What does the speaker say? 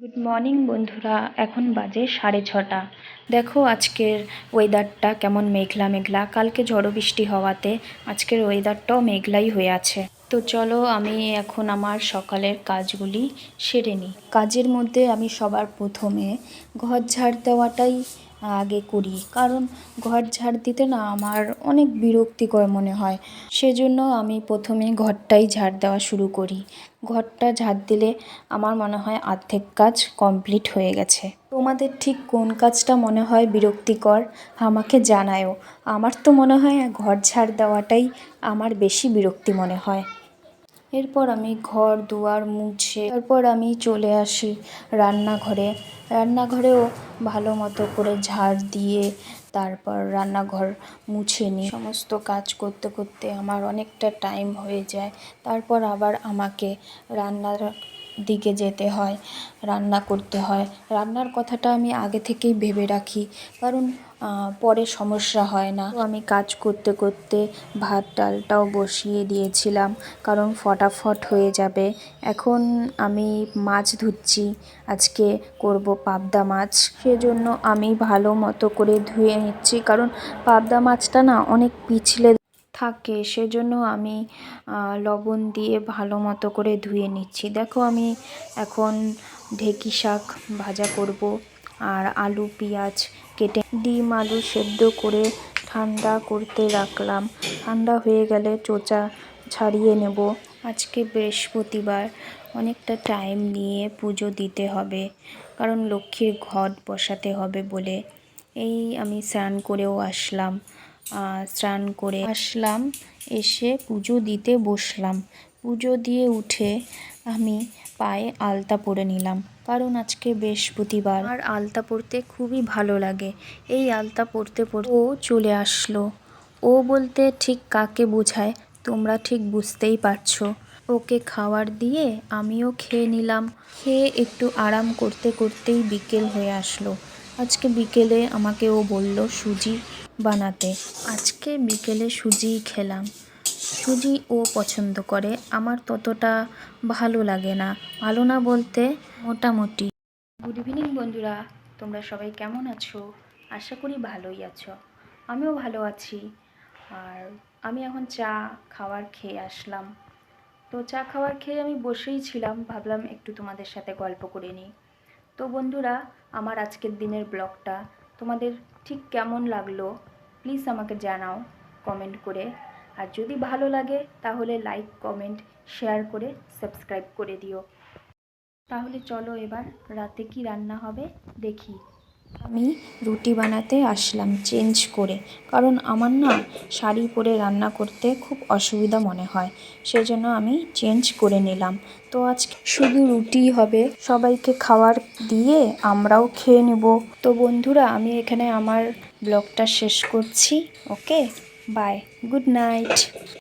Good morning বন্ধুরা। এখন বাজে সাড়ে ছটা। দেখো আজকের ওয়েদারটা কেমন মেঘলা মেঘলা কালকে ঝড়ো বৃষ্টি হওয়াতে আজকের ওয়েদারটাও মেঘলাই হয়ে আছে। তো চলো আমি এখন আমার সকালের কাজগুলি সেরে নিই। কাজের মধ্যে আমি সবার প্রথমে ঘর ঝাড় দেওয়াটাই আগে করি। কারণ ঘর ঝাড় দিতে না আমার অনেক বিরক্তিকর মনে হয়। সেজন্য আমি প্রথমে ঘরটাই ঝাড় দেওয়া শুরু করি। ঘরটা ঝাড় দিলে আমার মনে হয় অর্ধেক কাজ কমপ্লিট হয়ে গেছে। তোমাদের ঠিক কোন কাজটা মনে হয় বিরক্তিকর আমাকে জানায়ও। আমার তো মনে হয় ঘর ঝাড় দেওয়াটাই আমার বেশি বিরক্তি মনে হয়। এরপর আমি ঘর, দুয়ার মুছে তারপর আমি চলে আসি রান্নাঘরে। রান্নাঘরেও ভালো মতো করে ঝাড় দিয়ে তারপর রান্নাঘর মুছে নিই সমস্ত কাজ করতে করতে আমার অনেকটা টাইম হয়ে যায়। তারপর আবার আমাকে রান্নার দিকে যেতে হয়, রান্না করতে হয়। রান্নার কথাটা আমি আগে থেকেই ভেবে রাখি, কারণ পরে সমস্যা হয় না। আমি কাজ করতে করতে ভাত, ডালটাও বসিয়ে দিয়েছিলাম, কারণ ফটাফট হয়ে যাবে। এখন আমি মাছ ধুচ্ছি, আজকে করব পাবদা মাছ। সেজন্য আমি ভালো মতো করে ধুয়ে নিচ্ছি, কারণ পাবদা মাছটা না অনেক পিছলে থাকে, সেজন্য আমি লবণ দিয়ে ভালো মতো করে ধুয়ে নিচ্ছি। দেখো আমি এখন ঢেঁকি শাক ভাজা করব আর আলু, পেঁয়াজ কেটে ডিম, আলু সেদ্ধ করে ঠান্ডা করতে রাখলাম। ঠান্ডা হয়ে গেলে চোচা ছাড়িয়ে নেব। আজকে বৃহস্পতিবার, অনেকটা টাইম নিয়ে পুজো দিতে হবে, কারণ লক্ষ্মীর ঘট বসাতে হবে বলে। এই আমি স্নান করেও আসলাম। স্নান করে আসলাম, এসে পুজো দিতে বসলাম। পুজো দিয়ে উঠে আমি পায়ে আলতা পরে নিলাম, কারণ আজকে বৃহস্পতিবার। আর আলতা পরতে খুবই ভালো লাগে। এই আলতা পরতে পরতে ও চলে আসলো। ও বলতে ঠিক কাকে বোঝায়, তোমরা ঠিক বুঝতেই পারছ। ওকে খাবার দিয়ে আমিও খেয়ে নিলাম। খেয়ে একটু আরাম করতে করতেই বিকেল হয়ে আসলো। আজকে বিকেলে আমাকে ও বলল, সুজি বানাতে। আজকে বিকেলে সুজি খেলাম। সুজি ও পছন্দ করে। আমার ততটা ভালো লাগে না। ভালো না বলতে মোটামুটি। গুড ইভিনিং বন্ধুরা। তোমরা সবাই কেমন আছো? আশা করি ভালোই আছো। আমিও ভালো আছি। আর আমি এখন চা খাওয়ার খেয়ে আসলাম। তো চা খাওয়ার খেয়ে আমি বসেই ছিলাম। ভাবলাম একটু তোমাদের সাথে গল্প করে নিই। তো বন্ধুরা, আমার আজকের দিনের ব্লগটা তোমাদের ঠিক কেমন লাগল প্লিজ আমাকে জানাও কমেন্ট করে। আর যদি ভালো লাগে, তাহলে লাইক কমেন্ট শেয়ার করে সাবস্ক্রাইব করে দিও। তাহলে চলো এবার রাতে কি রান্না হবে, দেখি। আমি রুটি বানাতে আসলাম চেঞ্জ করে। কারণ আমার না শাড়ি পরে রান্না করতে খুব অসুবিধা মনে হয়। সেজন্য আমি চেঞ্জ করে নিলাম। তো আজকে শুধু রুটি হবে, সবাইকে খাওয়ার দিয়ে আমরাও খেয়ে নেব। তো বন্ধুরা, আমি এখানে আমার ব্লগটা শেষ করছি ওকে বাই গুড নাইট